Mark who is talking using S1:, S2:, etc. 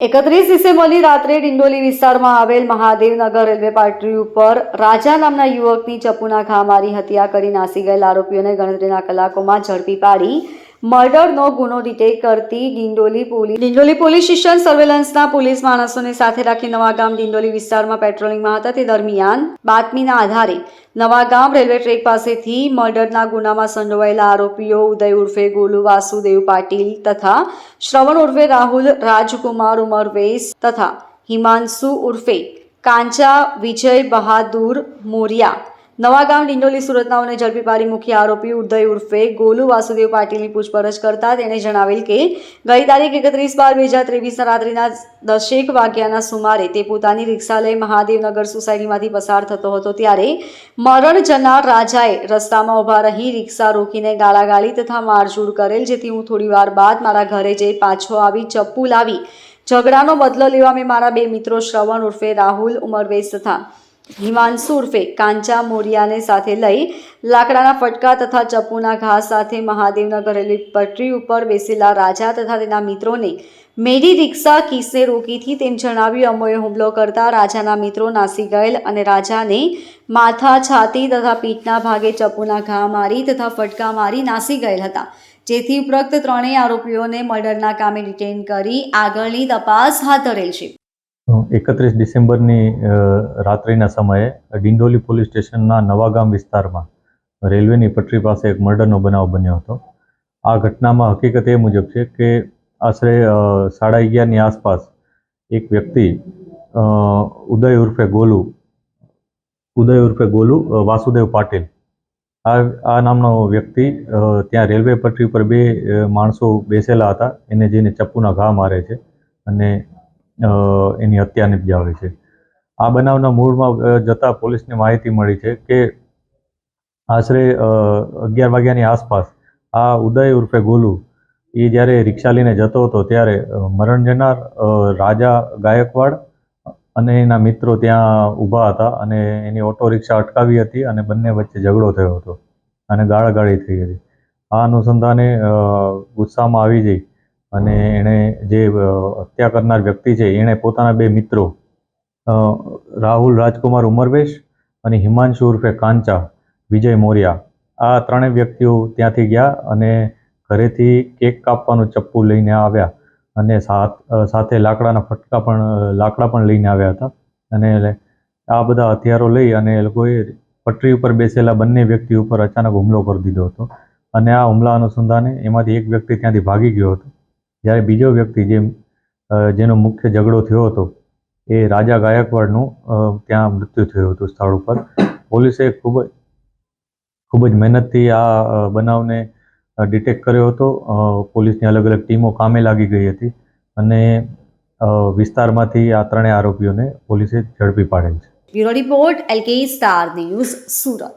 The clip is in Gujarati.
S1: એકત્રીસ ડિસેમ્બરની રાત્રે ડિંડોલી વિસ્તારમાં આવેલ મહાદેવનગર રેલવે પાટરી ઉપર રાજા નામના યુવકની ચપ્પુના ઘા મારી હત્યા કરી નાસી ગયેલ આરોપીઓને ગણતરીના કલાકોમાં ઝડપી પાડી મર્ડરનો ગુનો ડિટેક્ટ કરતી Dindoli police Dindoli police station સર્વેલન્સના police માણસોને સાથે રાખી નવાગામ ડિંડોલી વિસ્તારમાં પેટ્રોલિંગમાં હતા. તે દરમિયાન બાતમીના આધારે નવાગામ રેલવે ટ્રેક પાસેથી મર્ડરના ગુનામાં સંડોવાયેલા આરોપીઓ ઉદય ઉર્ફે ગોલુ વાસુદેવ પાટીલ તથા શ્રવણ ઉર્ફે રાહુલ, રાજકુમાર ઉમરવેસ તથા હિમાંશુ ઉર્ફે કાંચા વિજય બહાદુર મોરિયા નવાગામ ડિંડોલી સુરતનાઓને ઝડપી પાડી મુખ્ય આરોપી ઉદય ઉર્ફે ગોલુ વાસુદેવ પાટીલની પૂછપરછ કરતા તેણે જણાવેલ કે, ગઈ તારીખ એકત્રીસ બાર બે હજાર ત્રેવીસના રાત્રિના દસેક વાગ્યાના સુમારે તે પોતાની રિક્ષા લઈ મહાદેવનગર સોસાયટીમાંથી પસાર થતો હતો ત્યારે મરણ જનાર રાજાએ રસ્તામાં ઊભા રહી રિક્ષા રોકીને ગાળાગાળી તથા મારઝૂડ કરેલ, જેથી હું થોડી વાર બાદ મારા ઘરે જઈ પાછો આવી ચપ્પુ લાવી. ઝઘડાનો બદલો લેવા મેં મારા બે મિત્રો શ્રવણ ઉર્ફે રાહુલ ઉમરવેશ તથા હિમાંશુ ઉર્ફે કાંચા મોરિયાને સાથે લઈ લાકડાના ફટકા તથા ચપ્પુના ઘા સાથે મહાદેવના ઘરેલી પટરી ઉપર બેસેલા રાજા તથા તેના મિત્રોને મેરી રિક્ષા કિસને રોકીથી તેમ જણાવ્યું, અમોએ હુમલો કરતા રાજાના મિત્રો નાસી ગયેલ અને રાજાને માથા છાતી તથા પીઠના ભાગે ચપ્પુના ઘા મારી તથા ફટકા મારી નાસી ગયેલ હતા. જેથી ઉપરોક્ત ત્રણેય આરોપીઓને મર્ડરના કામે ડિટેન કરી આગળની તપાસ હાથ ધરેલ છે.
S2: એકત્રીસ ડિસેમ્બરની રાત્રિના સમયે ડિંડોલી પોલીસ સ્ટેશનના નવાગામ વિસ્તારમાં રેલવેની પટરી પાસે એક મર્ડરનો બનાવ બન્યો હતો. આ ઘટનામાં હકીકત એ મુજબ છે કે આશરે સાડા અગિયારની આસપાસ એક વ્યક્તિ ઉદય ઉર્ફે ગોલુ, ઉદય ઉર્ફે ગોલુ વાસુદેવ પાટીલ, આ આ નામનો વ્યક્તિ ત્યાં રેલવે પટરી પર બે માણસો બેસેલા હતા. એને જઈને ચપ્પુના ઘા મારે છે અને એની હત્યા નિપજાવે છે. આ બનાવના મૂળમાં જતા પોલીસને માહિતી મળી છે કે આશરે અગિયાર વાગ્યાની આસપાસ આ ઉદય ઉર્ફે ગોલુ, એ જ્યારે રિક્ષા લઈને જતો હતો ત્યારે મરણ જનાર રાજા ગાયકવાડ અને એના મિત્રો ત્યાં ઊભા હતા અને એની ઓટો રિક્ષા અટકાવી હતી અને બંને વચ્ચે ઝઘડો થયો હતો અને ગાળાગાળી થઈ હતી. આ અનુસંધાને ગુસ્સામાં આવી જઈ અને એણે જે હત્યા કરનાર વ્યક્તિ છે, એણે પોતાના બે મિત્રો રાહુલ રાજકુમાર ઉમરવેશ અને હિમાંશુ ઉર્ફે કાંચા, વિજય મોર્યા, આ ત્રણેય વ્યક્તિઓ ત્યાંથી ગયા અને ઘરેથી કેક કાપવાનું ચપ્પુ લઈને આવ્યા અને સાથ લાકડાના ફટકા પણ લાકડા પણ લઈને આવ્યા હતા. અને આ બધા હથિયારો લઈ અને એ લોકોએ પટરી ઉપર બેસેલા બંને વ્યક્તિ ઉપર અચાનક હુમલો કરી દીધો હતો. અને આ હુમલા અનુસંધાને એમાંથી એક વ્યક્તિ ત્યાંથી ભાગી ગયો હતો. જ્યારે બીજો વ્યક્તિ જે જેનો મુખ્ય ઝઘડો થયો હતો, એ રાજા ગાયકવાડનું ત્યાં મૃત્યુ થયું હતું સ્થળ ઉપર. પોલીસે ખૂબ ખૂબ જ મહેનતથી આ બનાવને ડિટેક્ટ કર્યો હતો. પોલીસની અલગ અલગ ટીમો કામે લાગી ગઈ હતી અને વિસ્તારમાંથી આ ત્રણેય આરોપીઓને પોલીસે ઝડપી પાડેલ છે.
S1: Bureau report, LK star news Surat.